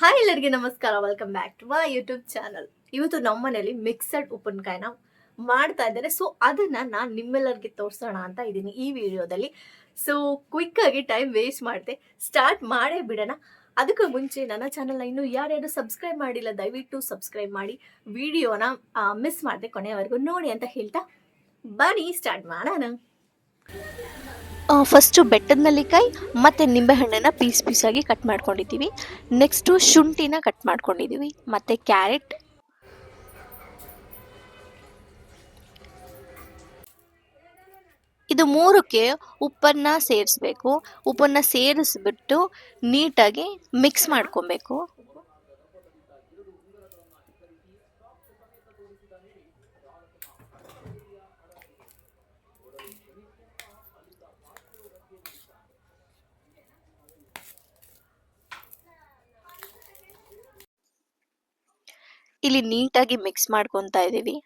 Hi ಎಲ್ಲರಿಗೆ ನಮಸ್ಕಾರ. Welcome back to my YouTube channel ಇವತ್ತು ನಮ್ಮ ಮನೇಲಿ ಮಿಕ್ಸಡ್ ಉಪ್ಪಿನಕಾಯಿನ ಮಾಡ್ತಾ ಇದ್ದಾರೆ. ಸೊ ಅದನ್ನ ನಾನು ನಿಮ್ಮೆಲ್ಲರಿಗೆ ತೋರಿಸೋಣ ಅಂತ ಇದ್ದೀನಿ ಈ ವಿಡಿಯೋದಲ್ಲಿ. ಸೊ ಕ್ವಿಕ್ ಆಗಿ ಟೈಮ್ ವೇಸ್ಟ್ ಮಾಡಿದೆ. ಸ್ಟಾರ್ಟ್ ಮಾಡೇ ಬಿಡೋಣ. ಅದಕ್ಕೂ ಮುಂಚೆ ನನ್ನ ಚಾನಲ್ನ ಇನ್ನೂ ಯಾರ್ಯಾರು ಸಬ್ಸ್ಕ್ರೈಬ್ ಮಾಡಿಲ್ಲ, ದಯವಿಟ್ಟು ಸಬ್ಸ್ಕ್ರೈಬ್ ಮಾಡಿ. ವಿಡಿಯೋನ ಮಿಸ್ ಮಾಡಿದೆ ಕೊನೆಯವರೆಗೂ ನೋಡಿ ಅಂತ ಹೇಳ್ತಾ ಬನ್ನಿ ಸ್ಟಾರ್ಟ್ ಮಾಡೋಣ. ಫಸ್ಟು ಬೆಟ್ಟದ ನೆಲ್ಲಿಕಾಯಿ ಮತ್ತು ನಿಂಬೆಹಣ್ಣನ್ನು ಪೀಸ್ ಪೀಸಾಗಿ ಕಟ್ ಮಾಡ್ಕೊಂಡಿದ್ದೀವಿ. ನೆಕ್ಸ್ಟು ಶುಂಠಿನ ಕಟ್ ಮಾಡ್ಕೊಂಡಿದ್ದೀವಿ. ಮತ್ತು ಕ್ಯಾರೆಟ್. ಇದು ಮೂರಕ್ಕೆ ಉಪ್ಪನ್ನು ಸೇರಿಸ್ಬೇಕು. ಉಪ್ಪನ್ನು ಸೇರಿಸ್ಬಿಟ್ಟು ನೀಟಾಗಿ ಮಿಕ್ಸ್ ಮಾಡ್ಕೊಬೇಕು. ಇಲ್ಲಿ ನೀಟಾಗಿ ಮಿಕ್ಸ್ ಮಾಡ್ಕೊತಾ ಇದ್ದೀವಿ.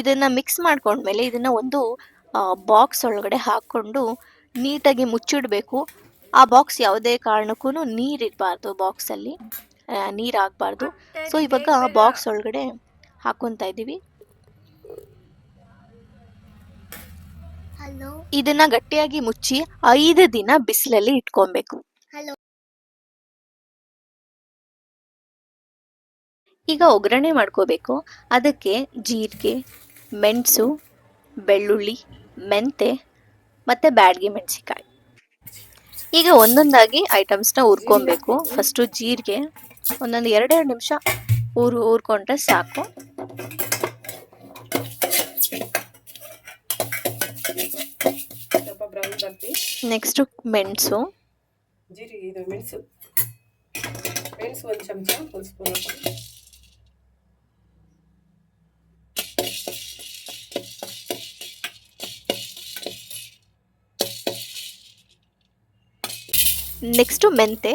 ಇದನ್ನ ಮಿಕ್ಸ್ ಮಾಡ್ಕೊಂಡ್ಮೇಲೆ ಇದನ್ನ ಒಂದು ಬಾಕ್ಸ್ ಒಳಗಡೆ ಹಾಕ್ಕೊಂಡು ನೀಟಾಗಿ ಮುಚ್ಚಿಡಬೇಕು. ಆ ಬಾಕ್ಸ್ ಯಾವುದೇ ಕಾರಣಕ್ಕೂ ನೀರಿರಬಾರ್ದು ಬಾಕ್ಸಲ್ಲಿ ನೀರು ಆಗಬಾರ್ದು. ಸೊ ಇವಾಗ ಆ ಬಾಕ್ಸ್ ಒಳಗಡೆ ಹಾಕ್ಕೊತಾ ಇದ್ದೀವಿ. ಇದನ್ನ ಗಟ್ಟಿಯಾಗಿ ಮುಚ್ಚಿ ಐದು ದಿನ ಬಿಸಿಲಲ್ಲಿ ಇಟ್ಕೊಬೇಕು. ಈಗ ಒಗ್ಗರಣೆ ಮಾಡ್ಕೋಬೇಕು. ಅದಕ್ಕೆ ಜೀರಿಗೆ, ಮೆಣಸು, ಬೆಳ್ಳುಳ್ಳಿ, ಮೆಂತೆ ಮತ್ತು ಬ್ಯಾಡ್ಗೆ ಮೆಣಸಿಕಾಯಿ ಈಗ ಒಂದೊಂದಾಗಿ ಐಟಮ್ಸ್ನ ಹುರ್ಕೊಬೇಕು. ಫಸ್ಟು ಜೀರಿಗೆ ಒಂದೊಂದು ಎರಡೆರಡು ನಿಮಿಷ ಊರು ಊರ್ಕೊಂಡ್ರೆ ಸಾಕು. ನೆಕ್ಸ್ಟು ಮೆಣಸು. ಜೀರಿಗೆ ಮೆಣಸು. ಮೆಣಸು ಒಂದು ಚಮಚ, ಒಂದು ಸ್ಪೂನ್ ನೆಕ್ಸ್ಟು ಮೆಂತೆ.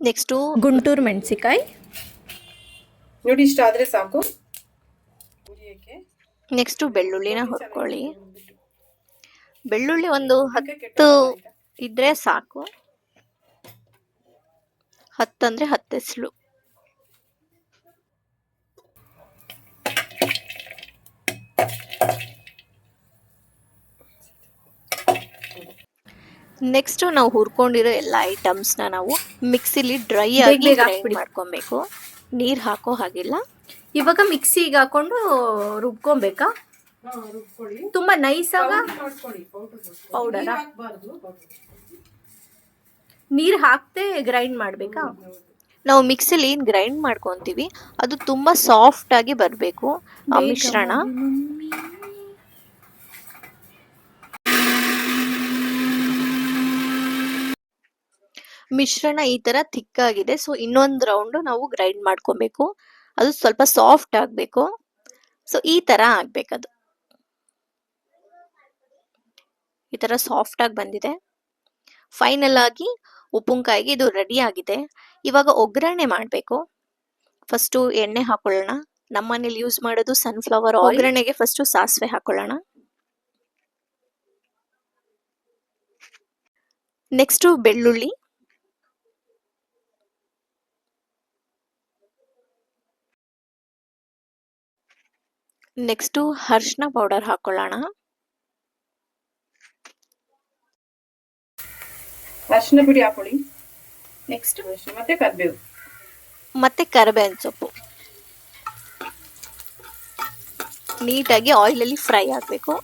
ನೆಕ್ಸ್ಟು ಗುಂಟೂರು ಮೆಣಸಿಕಾಯಿ. ನೋಡಿ ಇಷ್ಟ ಆದರೆ ಸಾಕು. ನೆಕ್ಸ್ಟು ಬೆಳ್ಳುಳ್ಳಿನ ಹುರ್ಕೊಳ್ಳಿ ಬೆಳ್ಳುಳ್ಳಿ ಒಂದು ಹತ್ತು ಇದ್ರೆ ಸಾಕು. ಹತ್ತಂದ್ರೆ ಹತ್ತೆಸ್ಲು ನೆಕ್ಸ್ಟ್ ನಾವು ಹುರ್ಕೊಂಡಿರೋ ಎಲ್ಲ ಐಟಮ್ಸ್ನ ನಾವು ಮಿಕ್ಸಿಲಿ ಡ್ರೈ ಆಗಿ ಗ್ರೈಂಡ್. ಮಾಡ್ಕೊಬೇಕು. ನೀರು ಹಾಕೋ ಹಾಗಿಲ್ಲ. ಇವಾಗ ಮಿಕ್ಸಿಗೆ ಹಾಕೊಂಡು ರುಬ್ಕೊಬೇಕಾ? ತುಂಬ ನೈಸ್ ಆಗ ಪೌಡರ್ ನೀರ್ ಹಾಕ್ತೆ ಗ್ರೈಂಡ್ ಮಾಡಬೇಕಾ? ನಾವು ಮಿಕ್ಸಿಲಿ ಏನು ಗ್ರೈಂಡ್ ಮಾಡ್ಕೊತೀವಿ. ಅದು ತುಂಬಾ ಸಾಫ್ಟ್ ಆಗಿ ಬರಬೇಕು. ಆ ಮಿಶ್ರಣ. ಮಿಶ್ರಣ ಈ ತರ ತಿಕ್ಕಾಗಿದೆ ಸೊ ಇನ್ನೊಂದು ರೌಂಡ್ ನಾವು ಗ್ರೈಂಡ್ ಮಾಡ್ಕೊಬೇಕು. ಅದು ಸ್ವಲ್ಪ ಸಾಫ್ಟ್ ಆಗಬೇಕು. ಸೊ ಈ ತರ ಆಗ್ಬೇಕದು ಈ ತರ ಸಾಫ್ಟ್ ಆಗಿ ಬಂದಿದೆ. ಫೈನಲ್ ಆಗಿ ಉಪ್ಪಿನಕಾಯಿಗೆ ಇದು ರೆಡಿ ಆಗಿದೆ. ಇವಾಗ ಒಗ್ಗರಣೆ ಮಾಡಬೇಕು. ಫಸ್ಟು ಎಣ್ಣೆ ಹಾಕೊಳ್ಳೋಣ. ನಮ್ಮ ಮನೇಲಿ ಯೂಸ್ ಮಾಡೋದು ಸನ್ಫ್ಲವರ್ ಒಗ್ಗರಣೆಗೆ ಫಸ್ಟು ಸಾಸಿವೆ ಹಾಕೊಳ್ಳೋಣ. ನೆಕ್ಸ್ಟು ಬೆಳ್ಳುಳ್ಳಿ. ನೆಕ್ಸ್ಟು ಅರ್ಶಿನ ಪೌಡರ್ ಹಾಕೊಳ್ಳೋಣ. ಅರ್ಶಿನ ಪುಡಿ ಹಾಕೊಳ್ಳಿ. ನೆಕ್ಸ್ಟ್ ಮತ್ತೆ ಕರಿಬೇವು. ಮತ್ತೆ ಕರಿಬೇವಿನ ಸೊಪ್ಪು. ನೀಟಾಗಿ ಆಯಿಲಲ್ಲಿ ಫ್ರೈ ಆಗಬೇಕು.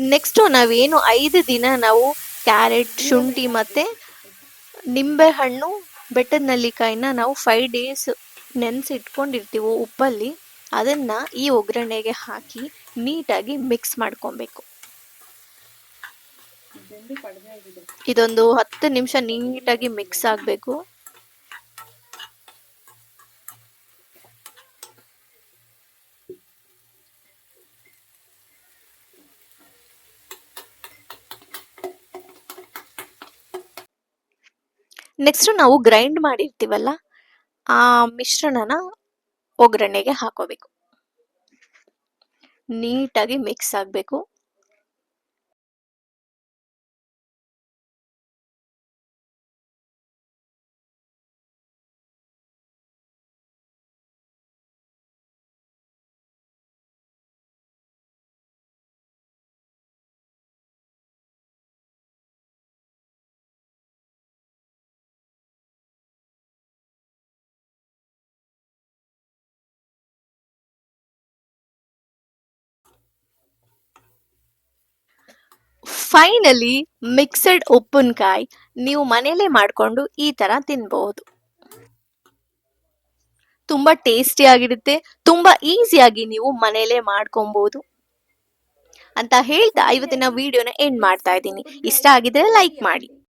ನೆಕ್ಸ್ಟ್ ನಾವೇನು ಐದು ದಿನ ನಾವು ಕ್ಯಾರೆಟ್ ಶುಂಠಿ ಮತ್ತೆ ನಿಂಬೆಹಣ್ಣು ಬೆಟ್ಟದ ನೆಲ್ಲಿಕಾಯಿನ ನಾವು ಫೈವ್ ಡೇಸ್ ನೆನೆಸಿ ಇಟ್ಕೊಂಡಿರ್ತೀವೋ ಉಪ್ಪಲ್ಲಿ ಅದನ್ನ ಈ ಒಗ್ಗರಣೆಗೆ ಹಾಕಿ ನೀಟಾಗಿ ಮಿಕ್ಸ್ ಮಾಡ್ಕೊಬೇಕು. ಇದೊಂದು ಹತ್ತು ನಿಮಿಷ ನೀಟಾಗಿ ಮಿಕ್ಸ್ ಆಗಬೇಕು. ನೆಕ್ಸ್ಟ್ ನಾವು ಗ್ರೈಂಡ್ ಮಾಡಿರ್ತೀವಲ್ಲ ಆ ಮಿಶ್ರಣನ ಒಗ್ಗರಣೆಗೆ ಹಾಕೋಬೇಕು. ನೀಟಾಗಿ ಮಿಕ್ಸ್ ಆಗಬೇಕು. ಫೈನಲಿ ಮಿಕ್ಸಡ್ ಉಪ್ಪಿನಕಾಯಿ ನೀವು ಮನೇಲೆ ಮಾಡಿಕೊಂಡು ಈ ತರ ತಿನ್ಬಹುದು. ತುಂಬಾ ಟೇಸ್ಟಿ ಆಗಿರುತ್ತೆ, ತುಂಬಾ ಈಸಿಯಾಗಿ ನೀವು ಮನೇಲೆ ಮಾಡ್ಕೊಬಹುದು. ಅಂತ ಹೇಳ್ತಾ ಇವತ್ತಿನ ವಿಡಿಯೋನ ಎಂಡ್ ಮಾಡ್ತಾ ಇದ್ದೀನಿ. ಇಷ್ಟ ಆಗಿದ್ರೆ ಲೈಕ್ ಮಾಡಿ.